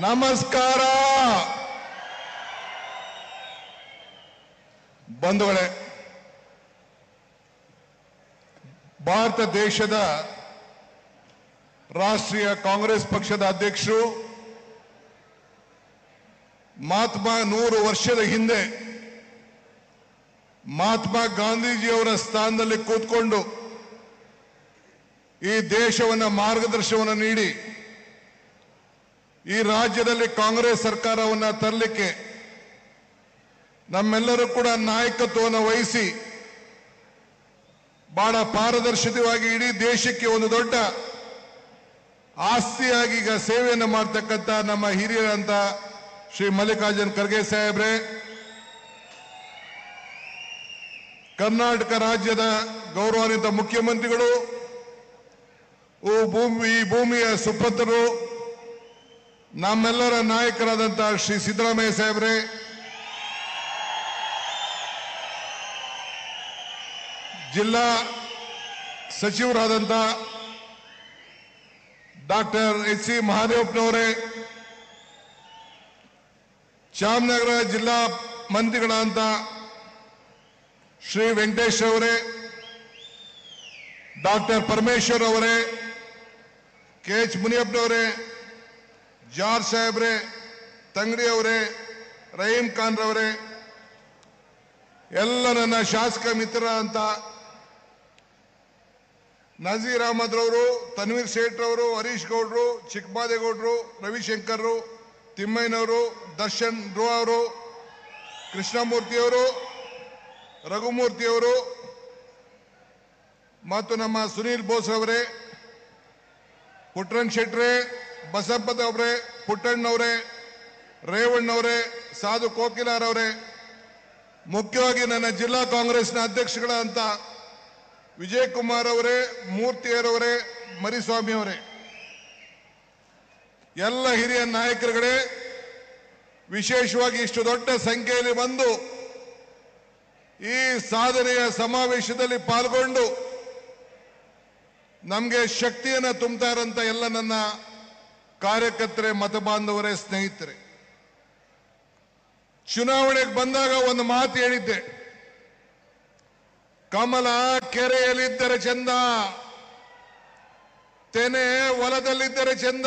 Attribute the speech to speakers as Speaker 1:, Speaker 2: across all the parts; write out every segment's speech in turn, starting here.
Speaker 1: ನಮಸ್ಕಾರ. ಬಂಧುಗಳೇ, ಭಾರತ ದೇಶದ ರಾಷ್ಟ್ರೀಯ ಕಾಂಗ್ರೆಸ್ ಪಕ್ಷದ ಅಧ್ಯಕ್ಷರು ಮಹಾತ್ಮ ನೂರು ವರ್ಷದ ಹಿಂದೆ ಮಹಾತ್ಮ ಗಾಂಧೀಜಿಯವರ ಸ್ಥಾನದಲ್ಲಿ ಕೂತ್ಕೊಂಡು ಈ ದೇಶವನ್ನು ಮಾರ್ಗದರ್ಶನವನ್ನು ನೀಡಿ ಈ ರಾಜ್ಯದಲ್ಲಿ ಕಾಂಗ್ರೆಸ್ ಸರ್ಕಾರವನ್ನ ತರಲಿಕ್ಕೆ ನಮ್ಮೆಲ್ಲರೂ ಕೂಡ ನಾಯಕತ್ವವನ್ನು ವಹಿಸಿ ಬಹಳ ಪಾರದರ್ಶಕವಾಗಿ ಇಡೀ ದೇಶಕ್ಕೆ ಒಂದು ದೊಡ್ಡ ಆಸ್ತಿಯಾಗಿ ಈಗ ಸೇವೆಯನ್ನು ಮಾಡ್ತಕ್ಕಂಥ ನಮ್ಮ ಹಿರಿಯರಂತ ಶ್ರೀ ಮಲ್ಲಿಕಾರ್ಜುನ್ ಖರ್ಗೆ ಸಾಹೇಬ್ರೆ, ಕರ್ನಾಟಕ ರಾಜ್ಯದ ಗೌರವಾನ್ವಿತ ಮುಖ್ಯಮಂತ್ರಿಗಳು ಭೂಮಿ, ಈ ಭೂಮಿಯ ಸುಪುತ್ರರು ನಮ್ಮೆಲ್ಲರ ನಾಯಕರಾದಂತಹ ಶ್ರೀ ಸಿದ್ದರಾಮಯ್ಯ ಸಾಹೇಬ್ರೆ, ಜಿಲ್ಲಾ ಸಚಿವರಾದಂತ ಡಾಕ್ಟರ್ ಎಚ್ ಸಿ ಮಹಾದೇವಪ್ಪನವರೇ, ಚಾಮನಗರ ಜಿಲ್ಲಾ ಮಂತ್ರಿಗಳಾದಂಥ ಶ್ರೀ ವೆಂಕಟೇಶ್ ಅವರೇ, ಡಾಕ್ಟರ್ ಪರಮೇಶ್ವರ್ ಅವರೇ, ಕೆ ಎಚ್ ಮುನಿಯಪ್ಪನವರೇ ಜಾರ್ಜ್ ಸಾಹೇಬ್ರೆ ತಂಗಡಿ ಅವರೇ, ರಹೀಂ ಖಾನ್ ರವರೇ, ಎಲ್ಲ ನನ್ನ ಶಾಸಕ ಮಿತ್ರ ಅಂತ ನಜೀರ್ ಅಹಮದ್ ರವರು, ತನ್ವೀರ್ ಸೇಠ್ ರವರು, ಹರೀಶ್ ಗೌಡ್ರು ಚಿಕ್ಕಮಾದೇಗೌಡರು ರವಿಶಂಕರ್ ತಿಮ್ಮಯ್ಯನವರು, ದರ್ಶನ್ ಧ್ರುವ ಅವರು ಕೃಷ್ಣಮೂರ್ತಿಯವರು ರಘುಮೂರ್ತಿಯವರು ಮತ್ತು ನಮ್ಮ ಸುನೀಲ್ ಬೋಸ್ ಅವರೇ ಪುಟ್ರನ್ ಶೆಟ್ರೆ ಬಸಪ್ಪದವ್ರೆ ಪುಟ್ಟಣ್ಣವ್ರೆ, ರೇವಣ್ಣವರೇ, ಸಾಧು ಕೋಕಿಲಾರವರೇ ಮುಖ್ಯವಾಗಿ ನನ್ನ ಜಿಲ್ಲಾ ಕಾಂಗ್ರೆಸ್ನ ಅಧ್ಯಕ್ಷಗಳಂತ ವಿಜಯ್ ಕುಮಾರ್ ಅವರೇ ಮೂರ್ತಿಯರವರೇ ಮರಿಸ್ವಾಮಿ ಅವರೇ. ಎಲ್ಲ ಹಿರಿಯ ನಾಯಕರುಗಳೇ, ವಿಶೇಷವಾಗಿ ಇಷ್ಟು ದೊಡ್ಡ ಸಂಖ್ಯೆಯಲ್ಲಿ ಬಂದು ಈ ಸಾಧನೆಯ ಸಮಾವೇಶದಲ್ಲಿ ಪಾಲ್ಗೊಂಡು ನಮಗೆ ಶಕ್ತಿಯನ್ನು ತುಂಬ್ತಾ ಎಲ್ಲ ನನ್ನ ಕಾರ್ಯಕರ್ತರೆ, ಮತ ಬಾಂಧವರೇ, ಸ್ನೇಹಿತರೆ. ಚುನಾವಣೆಗೆ ಬಂದಾಗ ಒಂದು ಮಾತು ಹೇಳಿದ್ದೆ. ಕಮಲ ಕೆರೆಯಲ್ಲಿದ್ದರೆ ಚಂದ, ತೆನೆ ಹೊಲದಲ್ಲಿದ್ದರೆ ಚಂದ,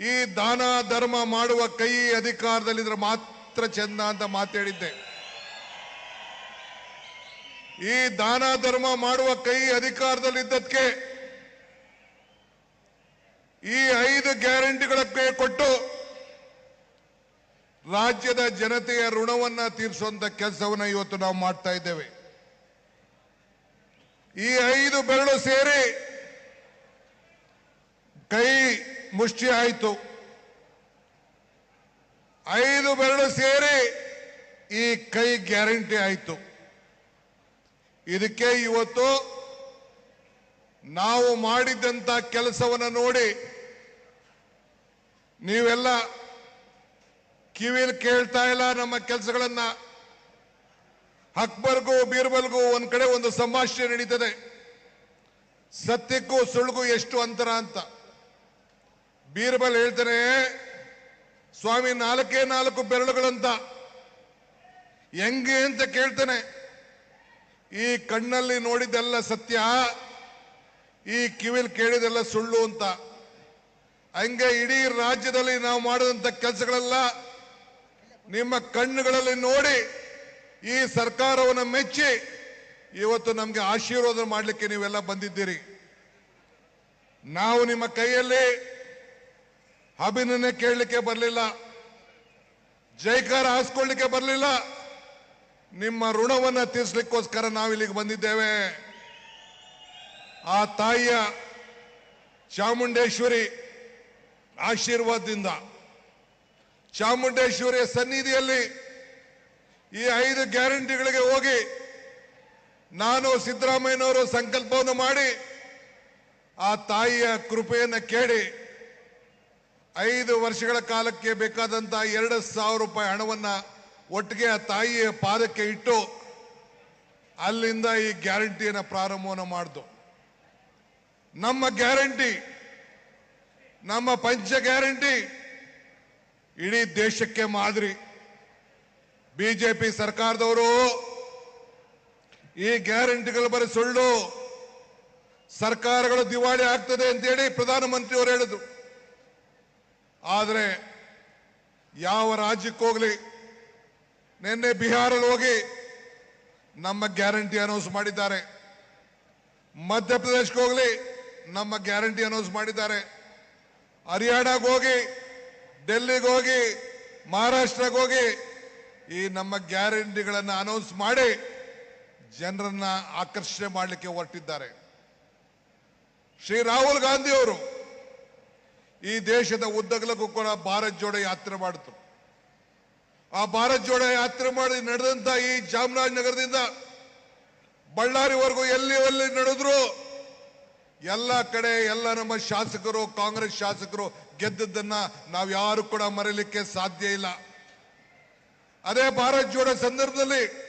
Speaker 1: ಈ ದಾನ ಧರ್ಮ ಮಾಡುವ ಕೈ ಅಧಿಕಾರದಲ್ಲಿದ್ರೆ ಮಾತ್ರ ಚಂದ ಅಂತ ಮಾತು ಹೇಳಿದ್ದೆ. ಈ ದಾನ ಧರ್ಮ ಮಾಡುವ ಕೈ ಅಧಿಕಾರದಲ್ಲಿದ್ದದಕ್ಕೆ ಈ ಐದು ಗ್ಯಾರಂಟಿಗಳ ಕೈ ಕೊಟ್ಟು ರಾಜ್ಯದ ಜನತೆಯ ಋಣವನ್ನ ತೀರಿಸುವಂತ ಕೆಲಸವನ್ನ ಇವತ್ತು ನಾವು ಮಾಡ್ತಾ ಇದ್ದೇವೆ. ಈ ಐದು ಬೆರಳು ಸೇರಿ ಕೈ ಮುಷ್ಟಿ ಆಯಿತು. ಐದು ಬೆರಳು ಸೇರಿ ಈ ಕೈ ಗ್ಯಾರಂಟಿ ಆಯಿತು. ಇದಕ್ಕೆ ಇವತ್ತು ನಾವು ಮಾಡಿದ್ದಂತ ಕೆಲಸವನ್ನು ನೋಡಿ ನೀವೆಲ್ಲ ಕಿವಿಯಲ್ಲಿ ಕೇಳ್ತಾ ಇಲ್ಲ ನಮ್ಮ ಕೆಲಸಗಳನ್ನ. ಅಕ್ಬರ್ಗೂ ಬೀರ್ಬಲ್ಗೂ ಒಂದ್ ಕಡೆ ಒಂದು ಸಂಭಾಷಣೆ ನಡೀತದೆ. ಸತ್ಯಕ್ಕೂ ಸುಳ್ಳಿಗೂ ಎಷ್ಟು ಅಂತರ ಅಂತ. ಬೀರ್ಬಲ್ ಹೇಳ್ತಾನೆ ಸ್ವಾಮಿ ನಾಲ್ಕೇ ನಾಲ್ಕು ಬೆರಳುಗಳಂತ. ಹೆಂಗೆ ಅಂತ ಕೇಳ್ತಾನೆ. ಈ ಕಣ್ಣಲ್ಲಿ ನೋಡಿದ್ದೆಲ್ಲ ಸತ್ಯ. ಈ ಕಿವಿಲ್ ಕೇಳಿದೆಲ್ಲ ಸುಳ್ಳು ಅಂತ. ಹಂಗೆ ಇಡೀ ರಾಜ್ಯದಲ್ಲಿ ನಾವು ಮಾಡಿದಂತ ಕೆಲಸಗಳೆಲ್ಲ ನಿಮ್ಮ ಕಣ್ಣುಗಳಲ್ಲಿ ನೋಡಿ ಈ ಸರ್ಕಾರವನ್ನು ಮೆಚ್ಚಿ ಇವತ್ತು ನಮಗೆ ಆಶೀರ್ವಾದ ಮಾಡಲಿಕ್ಕೆ ನೀವೆಲ್ಲ ಬಂದಿದ್ದೀರಿ. ನಾವು ನಿಮ್ಮ ಕೈಯಲ್ಲಿ ಅಭಿನಂದನೆ ಕೇಳಲಿಕ್ಕೆ ಬರಲಿಲ್ಲ, ಜೈಕಾರ ಹಾಸ್ಕೊಳ್ಳಿಕ್ಕೆ ಬರಲಿಲ್ಲ, ನಿಮ್ಮ ಋಣವನ್ನ ನಾವು ಇಲ್ಲಿಗೆ ಬಂದಿದ್ದೇವೆ. ಆ ತಾಯಿಯ ಚಾಮುಂಡೇಶ್ವರಿ ಆಶೀರ್ವಾದದಿಂದ ಚಾಮುಂಡೇಶ್ವರಿಯ ಸನ್ನಿಧಿಯಲ್ಲಿ ಈ ಐದು ಗ್ಯಾರಂಟಿಗಳಿಗೆ ಹೋಗಿ ನಾನು ಸಿದ್ದರಾಮಯ್ಯನವರು ಸಂಕಲ್ಪವನ್ನು ಮಾಡಿ ಆ ತಾಯಿಯ ಕೃಪೆಯನ್ನು ಕೇಳಿ ಐದು ವರ್ಷಗಳ ಕಾಲಕ್ಕೆ ಬೇಕಾದಂಥ ಎರಡು ಸಾವಿರ ರೂಪಾಯಿ ಹಣವನ್ನು ಒಟ್ಟಿಗೆ ಆ ತಾಯಿಯ ಪಾದಕ್ಕೆ ಇಟ್ಟು ಅಲ್ಲಿಂದ ಈ ಗ್ಯಾರಂಟಿಯನ್ನು ಪ್ರಾರಂಭವನ್ನು ಮಾಡಿತು ನಮ್ಮ ಗ್ಯಾರಂಟಿ, ನಮ್ಮ ಪಂಚ ಗ್ಯಾರಂಟಿ, ಇಡೀ ದೇಶಕ್ಕೆ ಮಾದರಿ. ಬಿಜೆಪಿ ಸರ್ಕಾರದವರು ಈ ಗ್ಯಾರಂಟಿಗಳು ಬರೀ ಸುಳ್ಳು. ಸರ್ಕಾರಗಳು ದಿವಾಳಿ ಆಗ್ತದೆ ಅಂತೇಳಿ ಪ್ರಧಾನಮಂತ್ರಿಯವರು ಹೇಳಿದ್ರು. ಆದರೆ ಯಾವ ರಾಜ್ಯಕ್ಕೆ ಹೋಗ್ಲಿ, ನಿನ್ನೆ ಬಿಹಾರಲ್ಲಿ ಹೋಗಿ ನಮ್ಮ ಗ್ಯಾರಂಟಿ ಅನೌನ್ಸ್ ಮಾಡಿದ್ದಾರೆ. ಮಧ್ಯಪ್ರದೇಶಕ್ಕೆ ಹೋಗ್ಲಿ ನಮ್ಮ ಗ್ಯಾರಂಟಿ ಅನೌನ್ಸ್ ಮಾಡಿದ್ದಾರೆ. ಹರಿಯಾಣಕ್ಕೆ ಹೋಗಿ, ಡೆಲ್ಲಿಗೆ ಹೋಗಿ ಮಹಾರಾಷ್ಟ್ರಕ್ಕೆ ಹೋಗಿ ಈ ನಮ್ಮ ಗ್ಯಾರಂಟಿಗಳನ್ನು ಅನೌನ್ಸ್ ಮಾಡಿ ಜನರನ್ನ ಆಕರ್ಷಣೆ ಮಾಡಲಿಕ್ಕೆ ಹೊರಟಿದ್ದಾರೆ. ಶ್ರೀ ರಾಹುಲ್ ಗಾಂಧಿ ಅವರು ಈ ದೇಶದ ಉದ್ದಗಲಕ್ಕೂ ಕೂಡ ಭಾರತ್ ಜೋಡೋ ಯಾತ್ರೆ ಮಾಡಿತು ಆ ಭಾರತ್ ಜೋಡೋ ಯಾತ್ರೆ ಮಾಡಿ ನಡೆದಂತ ಈ ಚಾಮರಾಜನಗರದಿಂದ ಬಳ್ಳಾರಿವರೆಗೂ ಎಲ್ಲಿ ಎಲ್ಲಿ ನಡೆದ್ರು ಎಲ್ಲ ಕಡೆ ಎಲ್ಲ ನಮ್ಮ ಶಾಸಕರು, ಕಾಂಗ್ರೆಸ್ ಶಾಸಕರು ಗೆದ್ದದ್ದನ್ನ ನಾವು ಯಾರು ಕೂಡ ಮರೀಲಿಕ್ಕೆ ಸಾಧ್ಯ ಇಲ್ಲ. ಅದೇ ಭಾರತ್ ಜೋಡ ಸಂದರ್ಭದಲ್ಲಿ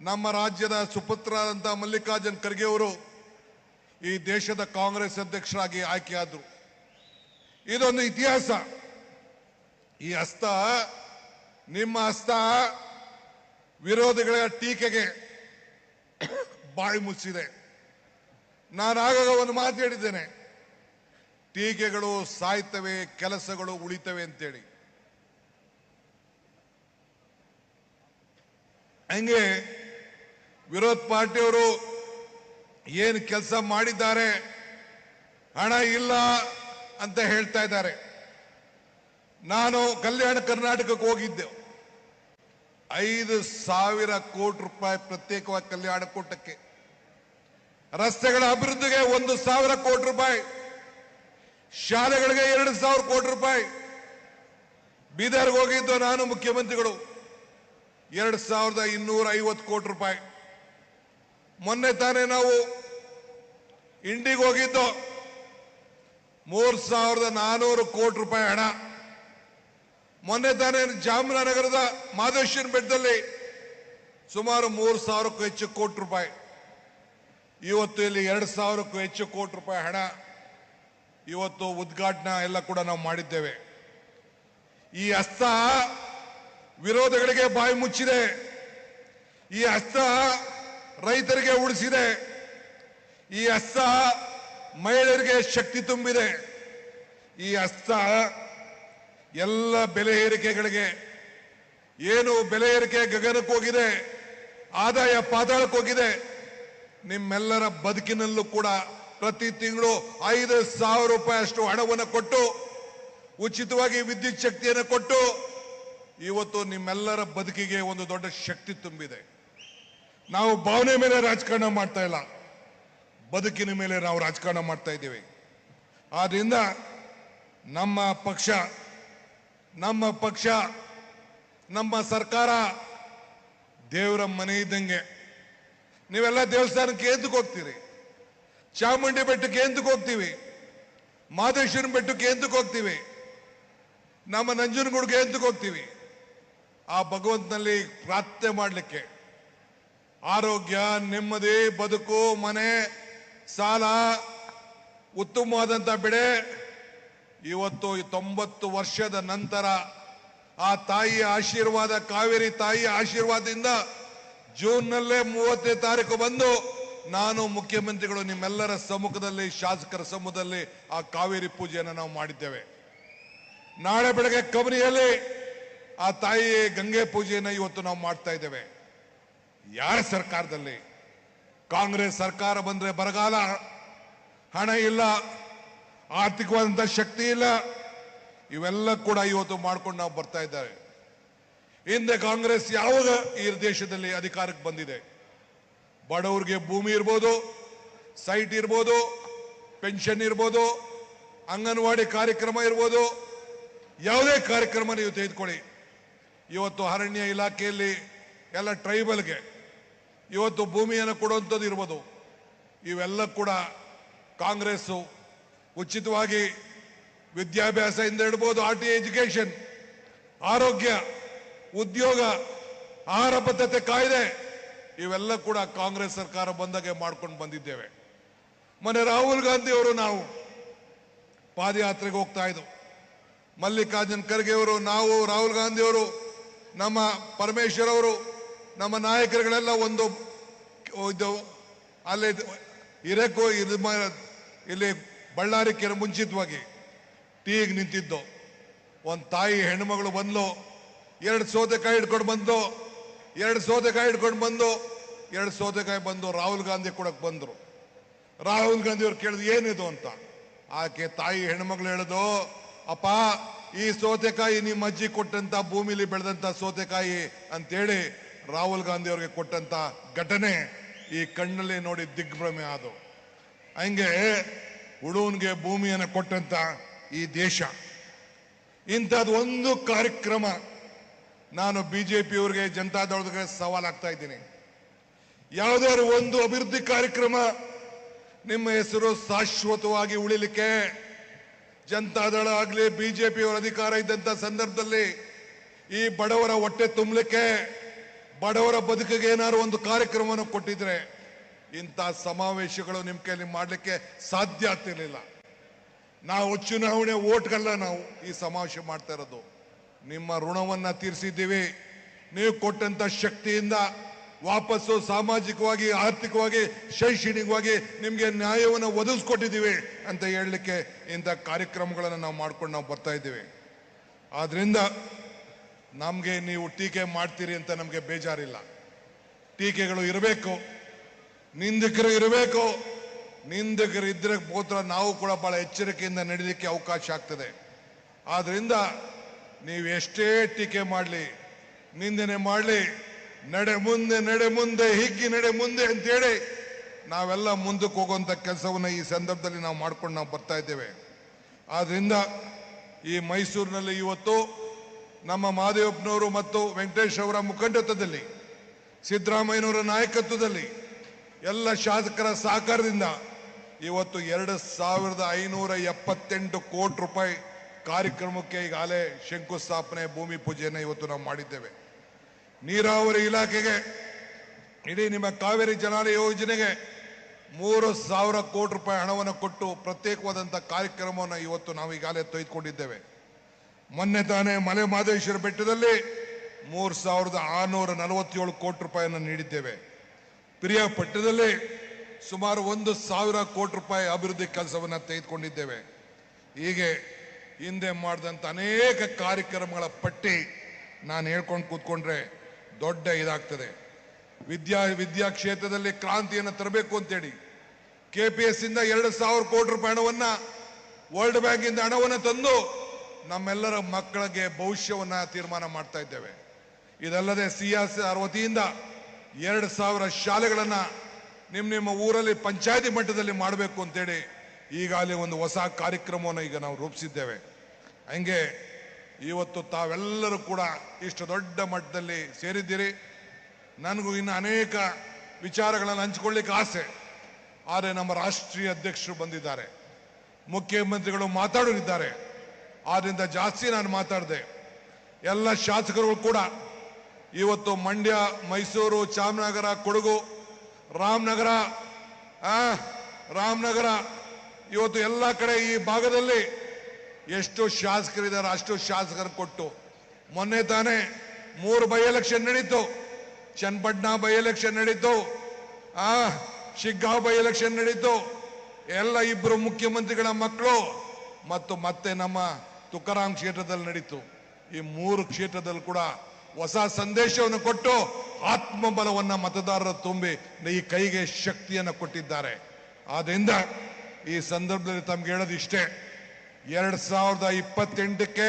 Speaker 1: ನಮ್ಮ ರಾಜ್ಯದ ಸುಪುತ್ರರಾದಂತಹ ಮಲ್ಲಿಕಾರ್ಜುನ್ ಖರ್ಗೆ ಅವರು ಈ ದೇಶದ ಕಾಂಗ್ರೆಸ್ ಅಧ್ಯಕ್ಷರಾಗಿ ಆಯ್ಕೆಯಾದರು. ಇದೊಂದು ಇತಿಹಾಸ. ಈ ಹಸ್ತ, ನಿಮ್ಮ ಹಸ್ತ ವಿರೋಧಿಗಳ ಟೀಕೆಗೆ ಬಾಯಿ ಮುಚ್ಚಿದೆ. ನಾನು ಆಗಾಗ ಒಂದು ಮಾತು ಹೇಳಿದ್ದೇನೆ. ಟೀಕೆಗಳು ಸಾಯ್ತವೆ, ಕೆಲಸಗಳು ಉಳಿತವೆ ಅಂತೇಳಿ. ಹಂಗೆ ವಿರೋಧ ಪಾರ್ಟಿಯವರು ಏನು ಕೆಲಸ ಮಾಡಿದ್ದಾರೆ, ಹಣ ಇಲ್ಲ ಅಂತ ಹೇಳ್ತಾ ಇದ್ದಾರೆ. ನಾನು ಕಲ್ಯಾಣ ಕರ್ನಾಟಕಕ್ಕೆ ಹೋಗಿದ್ದೆ. ಐದು ಸಾವಿರ ಕೋಟಿ ರೂಪಾಯಿ ಪ್ರತ್ಯೇಕವಾಗಿ ಕಲ್ಯಾಣ ಕೂಟಕ್ಕೆ. ರಸ್ತೆಗಳ ಅಭಿವೃದ್ಧಿಗೆ ಒಂದು ಸಾವಿರ ಕೋಟಿ ರೂಪಾಯಿ, ಶಾಲೆಗಳಿಗೆ ಎರಡು ಸಾವಿರ ಕೋಟಿ ರೂಪಾಯಿ. ಬೀದರ್ಗೆ ಹೋಗಿದ್ದು ನಾನು ಮುಖ್ಯಮಂತ್ರಿಗಳು. ಎರಡು ಸಾವಿರದ ಇನ್ನೂರ ಐವತ್ತು ಕೋಟಿ ರೂಪಾಯಿ. ಮೊನ್ನೆ ತಾನೇ ನಾವು ಇಂಡಿಗೆ ಹೋಗಿದ್ದು. ಮೂರು ಸಾವಿರದ ನಾನೂರು ಕೋಟಿ ರೂಪಾಯಿ ಹಣ. ಮೊನ್ನೆ ತಾನೇ ಜಾಮನಗರದ ಮಾದೇಶ್ವರ ಬೆಟ್ಟದಲ್ಲಿ ಸುಮಾರು ಮೂರು ಸಾವಿರಕ್ಕೂ ಹೆಚ್ಚು ಕೋಟಿ ರೂಪಾಯಿ. ಇವತ್ತು ಇಲ್ಲಿ ಎರಡು ಸಾವಿರಕ್ಕೂ ಹೆಚ್ಚು ಕೋಟಿ ರೂಪಾಯಿ ಹಣ ಇವತ್ತು ಉದ್ಘಾಟನಾ ಎಲ್ಲ ಕೂಡ ನಾವು ಮಾಡಿದ್ದೇವೆ. ಈ ಹಸ್ತ ವಿರೋಧಗಳಿಗೆ ಬಾಯಿ ಮುಚ್ಚಿದೆ. ಈ ಹಸ್ತ ರೈತರಿಗೆ ಉಳಿಸಿದೆ. ಈ ಹಸ್ತ ಮಹಿಳೆಯರಿಗೆ ಶಕ್ತಿ ತುಂಬಿದೆ. ಈ ಹಸ್ತ ಎಲ್ಲ ಬೆಲೆ ಏರಿಕೆಗಳಿಗೆ ಏನು ಬೆಲೆ ಏರಿಕೆ ಗಗನಕ್ಕೆ ಹೋಗಿದೆ, ಆದಾಯ ಪಾತಾಳಕ್ಕೆ ಹೋಗಿದೆ. ನಿಮ್ಮೆಲ್ಲರ ಬದುಕಿನಲ್ಲೂ ಕೂಡ ಪ್ರತಿ ತಿಂಗಳು ಐದು ಸಾವಿರ ರೂಪಾಯಿ ಅಷ್ಟು ಹಣವನ್ನು ಕೊಟ್ಟು, ಉಚಿತವಾಗಿ ವಿದ್ಯುತ್ ಶಕ್ತಿಯನ್ನು ಕೊಟ್ಟು, ಇವತ್ತು ನಿಮ್ಮೆಲ್ಲರ ಬದುಕಿಗೆ ಒಂದು ದೊಡ್ಡ ಶಕ್ತಿ ತುಂಬಿದೆ. ನಾವು ಭಾವನೆ ಮೇಲೆ ರಾಜಕಾರಣ ಮಾಡ್ತಾ ಇಲ್ಲ. ಬದುಕಿನ ಮೇಲೆ ನಾವು ರಾಜಕಾರಣ ಮಾಡ್ತಾ ಇದ್ದೀವಿ. ಆದ್ರಿಂದ ನಮ್ಮ ಪಕ್ಷ ನಮ್ಮ ಪಕ್ಷ, ನಮ್ಮ ಸರ್ಕಾರ ದೇವರ ಮನೆ ಇದ್ದಂಗೆ ನೀವೆಲ್ಲ ದೇವಸ್ಥಾನಕ್ಕೆ ಎಂದಕ್ಕೆ ಹೋಗ್ತೀರಿ? ಚಾಮುಂಡಿ ಬೆಟ್ಟಕ್ಕೆ ಎಂದಕ್ಕೆ ಹೋಗ್ತೀವಿ? ಮಾದೇಶ್ವರನ ಬೆಟ್ಟಕ್ಕೆ ಎಂದಕ್ಕೆ ಹೋಗ್ತೀವಿ? ನಮ್ಮ ನಂಜನಗೂಡಿಗೆ ಎಂದಕ್ಕೆ ಹೋಗ್ತೀವಿ? ಆ ಭಗವಂತನಲ್ಲಿ ಪ್ರಾರ್ಥನೆ ಮಾಡಲಿಕ್ಕೆ. ಆರೋಗ್ಯ, ನೆಮ್ಮದಿ, ಬದುಕು, ಮನೆ, ಸಾಲ ಉತ್ತಮವಾದಂಥ ಬೆಳೆ. ಇವತ್ತು ತೊಂಬತ್ತು ವರ್ಷದ ನಂತರ ಆ ತಾಯಿಯ ಆಶೀರ್ವಾದ, ಕಾವೇರಿ ತಾಯಿಯ ಆಶೀರ್ವಾದದಿಂದ ಜೂನ್ನಲ್ಲೇ ಮೂವತ್ತನೇ ತಾರೀಕು ಬಂದು ನಾನು ಮುಖ್ಯಮಂತ್ರಿಗಳು ನಿಮ್ಮೆಲ್ಲರ ಸಮ್ಮುಖದಲ್ಲಿ, ಶಾಸಕರ ಸಮ್ಮುಖದಲ್ಲಿ ಆ ಕಾವೇರಿ ಪೂಜೆಯನ್ನು ನಾವು ಮಾಡಿದ್ದೇವೆ. ನಾಳೆ ಬೆಳಗ್ಗೆ ಕಬರಿಯಲ್ಲಿ ಆ ತಾಯಿ ಗಂಗೆ ಪೂಜೆಯನ್ನು ಇವತ್ತು ನಾವು ಮಾಡ್ತಾ ಇದ್ದೇವೆ. ಯಾರ ಸರ್ಕಾರದಲ್ಲಿ? ಕಾಂಗ್ರೆಸ್ ಸರ್ಕಾರ ಬಂದ್ರೆ ಬರಗಾಲ? ಹಣ ಇಲ್ಲ, ಆರ್ಥಿಕವಾದಂತ ಶಕ್ತಿ ಇಲ್ಲ. ಇವೆಲ್ಲ ಕೂಡ ಇವತ್ತು ಮಾಡ್ಕೊಂಡು ನಾವು ಬರ್ತಾ ಇದ್ದಾರೆ. ಹಿಂದೆ ಕಾಂಗ್ರೆಸ್ ಯಾವಾಗ ಈ ದೇಶದಲ್ಲಿ ಅಧಿಕಾರಕ್ಕೆ ಬಂದಿದೆ? ಬಡವರಿಗೆ ಭೂಮಿ ಇರ್ಬೋದು, ಸೈಟ್ ಇರ್ಬೋದು, ಪೆನ್ಷನ್ ಇರ್ಬೋದು, ಅಂಗನವಾಡಿ ಕಾರ್ಯಕ್ರಮ ಇರ್ಬೋದು, ಯಾವುದೇ ಕಾರ್ಯಕ್ರಮ ನೀವು ತೆಗೆದುಕೊಳ್ಳಿ. ಇವತ್ತು ಅರಣ್ಯ ಇಲಾಖೆಯಲ್ಲಿ ಎಲ್ಲ ಟ್ರೈಬಲ್ಗೆ ಇವತ್ತು ಭೂಮಿಯನ್ನು ಕೊಡುವಂಥದ್ದು ಇರ್ಬೋದು. ಇವೆಲ್ಲ ಕೂಡ ಕಾಂಗ್ರೆಸ್ಸು ಉಚಿತವಾಗಿ ವಿದ್ಯಾಭ್ಯಾಸದಿಂದ ಇಡ್ಬೋದು ಆರ್ ಟಿ ಎಜುಕೇಶನ್ ಆರೋಗ್ಯ ಉದ್ಯೋಗ ಆಹಾರ ಭದ್ರತೆ ಕಾಯ್ದೆ, ಇವೆಲ್ಲ ಕೂಡ ಕಾಂಗ್ರೆಸ್ ಸರ್ಕಾರ ಬಂದಾಗೆ ಮಾಡ್ಕೊಂಡು ಬಂದಿದ್ದೇವೆ. ಮೊನ್ನೆ ರಾಹುಲ್ ಗಾಂಧಿ ಅವರು ನಾವು ಪಾದಯಾತ್ರೆಗೆ ಹೋಗ್ತಾ ಇದ್ದು ಮಲ್ಲಿಕಾರ್ಜುನ್ ಖರ್ಗೆ ಅವರು, ನಾವು ರಾಹುಲ್ ಗಾಂಧಿ ಅವರು ನಮ್ಮ ಪರಮೇಶ್ವರ್ ಅವರು, ನಮ್ಮ ನಾಯಕರುಗಳೆಲ್ಲ ಒಂದು, ಇದು, ಅಲ್ಲಿ ಇರಕ್ಕೂ ಇಲ್ಲಿ ಬಳ್ಳಾರಿ ಕೆರೆ ಮುಂಚಿತವಾಗಿ ಟೀಗ್ ನಿಂತಿದ್ದು. ಒಂದು ತಾಯಿ ಹೆಣ್ಮಗಳು ಬಂದ್ಲು ಎರಡು ಸೌತೆಕಾಯಿ ಹಿಡ್ಕೊಂಡು ಬಂದು, ಎರಡು ಸೌತೆಕಾಯಿ ಹಿಡ್ಕೊಂಡು ಬಂದು, ಎರಡು ಸೌತೆಕಾಯಿ ಬಂದು ರಾಹುಲ್ ಗಾಂಧಿ ಕೊಡಕ್ಕೆ ಬಂದರು. ರಾಹುಲ್ ಗಾಂಧಿ ಅವ್ರು ಕೇಳಿದ್ರು, ಏನಿದು ಅಂತ? ಆಕೆ ತಾಯಿ ಹೆಣ್ಮಗಳು ಹೇಳಿದು, ಅಪ್ಪ, ಈ ಸೌತೆಕಾಯಿ ನಿಮ್ಮ ಅಜ್ಜಿ ಕೊಟ್ಟಂತ ಭೂಮಿಲಿ ಬೆಳೆದಂತ ಸೌತೆಕಾಯಿ ಅಂತೇಳಿ ರಾಹುಲ್ ಗಾಂಧಿ ಅವ್ರಿಗೆ ಕೊಟ್ಟಂತ ಘಟನೆ ಈ ಕಣ್ಣಲ್ಲಿ ನೋಡಿ ದಿಗ್ಭ್ರಮೆ ಆದವು ಹಂಗೆ ಹುಡುಗನ್ಗೆ ಭೂಮಿಯನ್ನು ಕೊಟ್ಟಂತ ಈ ದೇಶ. ಇಂಥದ್ದು ಒಂದು ಕಾರ್ಯಕ್ರಮ ನಾನು ಬಿಜೆಪಿಯವರಿಗೆ ಜನತಾದಳಕ್ಕೆ ಸವಾಲಾಗ್ತಾ ಇದ್ದೀನಿ. ಯಾವುದಾದ್ರು ಒಂದು ಅಭಿವೃದ್ಧಿ ಕಾರ್ಯಕ್ರಮ ನಿಮ್ಮ ಹೆಸರು ಶಾಶ್ವತವಾಗಿ ಉಳಿಲಿಕ್ಕೆ ಜನತಾದಳ ಆಗಲಿ ಬಿಜೆಪಿ ಅವರ ಅಧಿಕಾರ ಇದ್ದಂತ ಸಂದರ್ಭದಲ್ಲಿ ಈ ಬಡವರ ಹೊಟ್ಟೆ ತುಂಬಲಿಕ್ಕೆ, ಬಡವರ ಬದುಕಿಗೆ ಏನಾದ್ರು ಒಂದು ಕಾರ್ಯಕ್ರಮವನ್ನು ಕೊಟ್ಟಿದ್ರೆ ಇಂಥ ಸಮಾವೇಶಗಳು ನಿಮ್ಮ ಕೈಯಲ್ಲಿ ಮಾಡಲಿಕ್ಕೆ ಸಾಧ್ಯ ಆಗ್ತಿರ್ಲಿಲ್ಲ. ನಾವು ಚುನಾವಣೆ ಓಟ್ಗಳನ್ನ ನಾವು ಈ ಸಮಾವೇಶ ಮಾಡ್ತಾ ಇರೋದು. ನಿಮ್ಮ ಋಣವನ್ನ ತೀರಿಸಿದ್ದೀವಿ. ನೀವು ಕೊಟ್ಟಂತ ಶಕ್ತಿಯಿಂದ ವಾಪಸ್ಸು ಸಾಮಾಜಿಕವಾಗಿ, ಆರ್ಥಿಕವಾಗಿ, ಶೈಕ್ಷಣಿಕವಾಗಿ ನಿಮಗೆ ನ್ಯಾಯವನ್ನು ಒದಗಿಸ್ಕೊಟ್ಟಿದ್ದೀವಿ ಅಂತ ಹೇಳಲಿಕ್ಕೆ ಇಂಥ ಕಾರ್ಯಕ್ರಮಗಳನ್ನು ನಾವು ಮಾಡ್ಕೊಂಡು ನಾವು ಬರ್ತಾ ಇದ್ದೀವಿ. ಆದ್ದರಿಂದ ನಮಗೆ ನೀವು ಟೀಕೆ ಮಾಡ್ತೀರಿ ಅಂತ ನಮಗೆ ಬೇಜಾರಿಲ್ಲ. ಟೀಕೆಗಳು ಇರಬೇಕು. ನಿಂದಕರು ಇರಬೇಕು. ನಿಂದಕರು ಇದ್ರೆ ಮಾತ್ರ ನಾವು ಕೂಡ ಬಹಳ ಎಚ್ಚರಿಕೆಯಿಂದ ನಡೀಲಿಕ್ಕೆ ಅವಕಾಶ ಆಗ್ತದೆ. ಆದ್ರಿಂದ ನೀವು ಎಷ್ಟೇ ಟೀಕೆ ಮಾಡಲಿ, ನಿಂದನೆ ಮಾಡಲಿ, ನಡೆ ಮುಂದೆ ನಡೆ ಮುಂದೆ, ಹಿಗ್ಗಿ ನಡೆ ಮುಂದೆ ಅಂತೇಳಿ ನಾವೆಲ್ಲ ಮುಂದಕ್ಕೆ ಹೋಗುವಂಥ ಕೆಲಸವನ್ನು ಈ ಸಂದರ್ಭದಲ್ಲಿ ನಾವು ಮಾಡ್ಕೊಂಡು ನಾವು ಬರ್ತಾ ಇದ್ದೇವೆ. ಆದ್ದರಿಂದ ಈ ಮೈಸೂರಿನಲ್ಲಿ ಇವತ್ತು ನಮ್ಮ ಮಹಾದೇವಪ್ಪನವರು ಮತ್ತು ವೆಂಕಟೇಶ್ ಅವರ ಮುಖಂಡತ್ವದಲ್ಲಿ, ಸಿದ್ದರಾಮಯ್ಯನವರ ನಾಯಕತ್ವದಲ್ಲಿ ಎಲ್ಲ ಶಾಸಕರ ಸಹಕಾರದಿಂದ ಇವತ್ತು ಎರಡು ಸಾವಿರದ ಐನೂರ ಎಪ್ಪತ್ತೆಂಟು ಕೋಟಿ ರೂಪಾಯಿ ಕಾರ್ಯಕ್ರಮಕ್ಕೆ ಈಗಾಗಲೇ ಶಂಕುಸ್ಥಾಪನೆ, ಭೂಮಿ ಪೂಜೆಯನ್ನು ಇವತ್ತು ನಾವು ಮಾಡಿದ್ದೇವೆ. ನೀರಾವರಿ ಇಲಾಖೆಗೆ, ಇಡೀ ನಿಮ್ಮ ಕಾವೇರಿ ಜಲಾನಯ ಯೋಜನೆಗೆ ಮೂರು ಸಾವಿರ ಕೋಟಿ ರೂಪಾಯಿ ಹಣವನ್ನು ಕೊಟ್ಟು ಪ್ರತ್ಯೇಕವಾದಂಥ ಕಾರ್ಯಕ್ರಮವನ್ನು ಇವತ್ತು ನಾವು ಈಗಾಗಲೇ ತೆಗೆದುಕೊಂಡಿದ್ದೇವೆ. ಮೊನ್ನೆ ತಾನೇ ಮಲೆ ಮಹದೇಶ್ವರ ಬೆಟ್ಟದಲ್ಲಿ ಮೂರು ಸಾವಿರದ ಆರುನೂರ ನಲವತ್ತೇಳು ಕೋಟಿ ರೂಪಾಯಿಯನ್ನು ನೀಡಿದ್ದೇವೆ. ಪ್ರಿಯಾಪಟ್ಟಣದಲ್ಲಿ ಸುಮಾರು ಒಂದು ಸಾವಿರ ಕೋಟಿ ರೂಪಾಯಿ ಅಭಿವೃದ್ಧಿ ಕೆಲಸವನ್ನು ತೆಗೆದುಕೊಂಡಿದ್ದೇವೆ. ಹೀಗೆ ಹಿಂದೆ ಮಾಡಿದಂಥ ಅನೇಕ ಕಾರ್ಯಕ್ರಮಗಳ ಪಟ್ಟಿ ನಾನು ಹೇಳ್ಕೊಂಡು ಕೂತ್ಕೊಂಡ್ರೆ ದೊಡ್ಡ ಇದಾಗ್ತದೆ. ವಿದ್ಯಾ ವಿದ್ಯಾ ಕ್ಷೇತ್ರದಲ್ಲಿ ಕ್ರಾಂತಿಯನ್ನು ತರಬೇಕು ಅಂತೇಳಿ ಕೆ ಪಿ ಎಸ್ ಇಂದ ಎರಡು ಸಾವಿರ ಕೋಟಿ ರೂಪಾಯಿ ಹಣವನ್ನು ವರ್ಲ್ಡ್ ಬ್ಯಾಂಕ್ ಇಂದ ಹಣವನ್ನು ತಂದು ನಮ್ಮೆಲ್ಲರ ಮಕ್ಕಳಿಗೆ ಭವಿಷ್ಯವನ್ನ ತೀರ್ಮಾನ ಮಾಡ್ತಾ ಇದ್ದೇವೆ. ಇದಲ್ಲದೆ ಸಿ ಆರ್ ವತಿಯಿಂದ ಎರಡು ಸಾವಿರ ಶಾಲೆಗಳನ್ನ ನಿಮ್ಮ ನಿಮ್ಮ ಊರಲ್ಲಿ ಪಂಚಾಯತಿ ಮಟ್ಟದಲ್ಲಿ ಮಾಡಬೇಕು ಅಂತೇಳಿ ಈಗಾಗಲೇ ಒಂದು ಹೊಸ ಕಾರ್ಯಕ್ರಮವನ್ನು ಈಗ ನಾವು ರೂಪಿಸಿದ್ದೇವೆ. ಹಂಗೆ ಇವತ್ತು ತಾವೆಲ್ಲರೂ ಕೂಡ ಇಷ್ಟು ದೊಡ್ಡ ಮಟ್ಟದಲ್ಲಿ ಸೇರಿದ್ದೀರಿ. ನನಗೂ ಇನ್ನು ಅನೇಕ ವಿಚಾರಗಳನ್ನು ಹಂಚ್ಕೊಳ್ಳಿಕ್ಕೆ ಆಸೆ. ಆದರೆ ನಮ್ಮ ರಾಷ್ಟ್ರೀಯ ಅಧ್ಯಕ್ಷರು ಬಂದಿದ್ದಾರೆ. ಮುಖ್ಯಮಂತ್ರಿಗಳು ಮಾತಾಡೋರಿದ್ದಾರೆ. ಆದ್ದರಿಂದ ಜಾಸ್ತಿ ನಾನು ಮಾತಾಡಿದೆ. ಎಲ್ಲ ಶಾಸಕರುಗಳು ಕೂಡ ಇವತ್ತು ಮಂಡ್ಯ, ಮೈಸೂರು, ಚಾಮನಗರ, ಕೊಡಗು, ರಾಮನಗರ ರಾಮನಗರ ಇವತ್ತು ಎಲ್ಲ ಕಡೆ ಈ ಭಾಗದಲ್ಲಿ ಎಷ್ಟು ಶಾಸಕರಿದ್ದಾರೆ, ಅಷ್ಟು ಶಾಸಕರು ಕೊಟ್ಟು. ಮೊನ್ನೆ ತಾನೇ ಮೂರು ಬೈ ಎಲೆಕ್ಷನ್ ನಡೀತು. ಚನ್ನಪಟ್ಟಣ ಬೈ ಎಲೆಕ್ಷನ್ ನಡೀತು. ಆ, ಶಿಗ್ಗಾಂವ್ ಬೈ ಎಲೆಕ್ಷನ್ ನಡೀತು. ಎಲ್ಲ ಇಬ್ಬರು ಮುಖ್ಯಮಂತ್ರಿಗಳ ಮಕ್ಕಳು ಮತ್ತು ಮತ್ತೆ ನಮ್ಮ ತುಕಾರಾಮ್ ಕ್ಷೇತ್ರದಲ್ಲಿ ನಡೀತು. ಈ ಮೂರು ಕ್ಷೇತ್ರದಲ್ಲಿ ಕೂಡ ಹೊಸ ಸಂದೇಶವನ್ನು ಕೊಟ್ಟು ಆತ್ಮಬಲವನ್ನ ಮತದಾರರ ತುಂಬಿ ಈ ಕೈಗೆ ಶಕ್ತಿಯನ್ನು ಕೊಟ್ಟಿದ್ದಾರೆ. ಆದ್ರಿಂದ ಈ ಸಂದರ್ಭದಲ್ಲಿ ತಮ್ಗೆ ಹೇಳೋದು ಇಷ್ಟೇ. ಎರಡ್ ಸಾವಿರದ ಇಪ್ಪತ್ತೆಂಟಕ್ಕೆ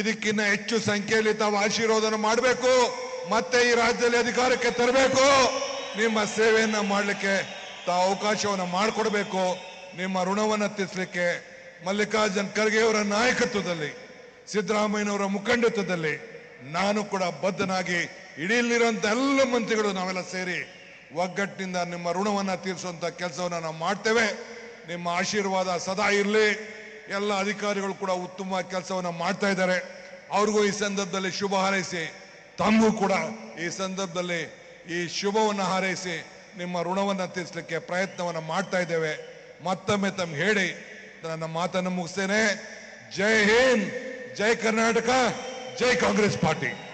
Speaker 1: ಇದಕ್ಕಿಂತ ಹೆಚ್ಚು ಸಂಖ್ಯೆಯಲ್ಲಿ ತಾವು ಆಶೀರ್ವಾದನ ಮಾಡಬೇಕು, ಮತ್ತೆ ಈ ರಾಜ್ಯದಲ್ಲಿ ಅಧಿಕಾರಕ್ಕೆ ತರಬೇಕು. ನಿಮ್ಮ ಸೇವೆಯನ್ನ ಮಾಡಲಿಕ್ಕೆ ತಾವು ಅವಕಾಶವನ್ನು ಮಾಡಿಕೊಡ್ಬೇಕು. ನಿಮ್ಮ ಋಣವನ್ನು ತೀರಿಸಲಿಕ್ಕೆ ಮಲ್ಲಿಕಾರ್ಜುನ್ ಖರ್ಗೆ ಅವರ ನಾಯಕತ್ವದಲ್ಲಿ, ಸಿದ್ದರಾಮಯ್ಯನವರ ಮುಖಂಡತ್ವದಲ್ಲಿ ನಾನು ಕೂಡ ಬದ್ಧನಾಗಿ ಇಡೀಲಿರುವಂತ ಎಲ್ಲ ಮಂತ್ರಿಗಳು ನಾವೆಲ್ಲ ಸೇರಿ ಒಗ್ಗಟ್ಟಿನಿಂದ ನಿಮ್ಮ ಋಣವನ್ನು ತೀರಿಸುವಂತ ಕೆಲಸವನ್ನು ನಾವು ಮಾಡ್ತೇವೆ. ನಿಮ್ಮ ಆಶೀರ್ವಾದ ಸದಾ ಇರಲಿ. ಎಲ್ಲ ಅಧಿಕಾರಿಗಳು ಕೂಡ ಉತ್ತಮ ಕೆಲಸವನ್ನು ಮಾಡ್ತಾ ಇದ್ದಾರೆ. ಅವ್ರಿಗೂ ಈ ಸಂದರ್ಭದಲ್ಲಿ ಶುಭ ಹಾರೈಸಿ, ತಮಗೂ ಕೂಡ ಈ ಸಂದರ್ಭದಲ್ಲಿ ಈ ಶುಭವನ್ನು ಹಾರೈಸಿ ನಿಮ್ಮ ಋಣವನ್ನು ತೀರಿಸಲಿಕ್ಕೆ ಪ್ರಯತ್ನವನ್ನು ಮಾಡ್ತಾ ಇದ್ದೇವೆ. ಮತ್ತೊಮ್ಮೆ ತಮ್ಗೆ ಹೇಳಿ, ನನ್ನ ಮಾತನ್ನು ಮುಗಿಸ್ತೇನೆ. ಜೈ ಹಿಂದ್, ಜೈ ಕರ್ನಾಟಕ, ಜೈ ಕಾಂಗ್ರೆಸ್ ಪಾರ್ಟಿ.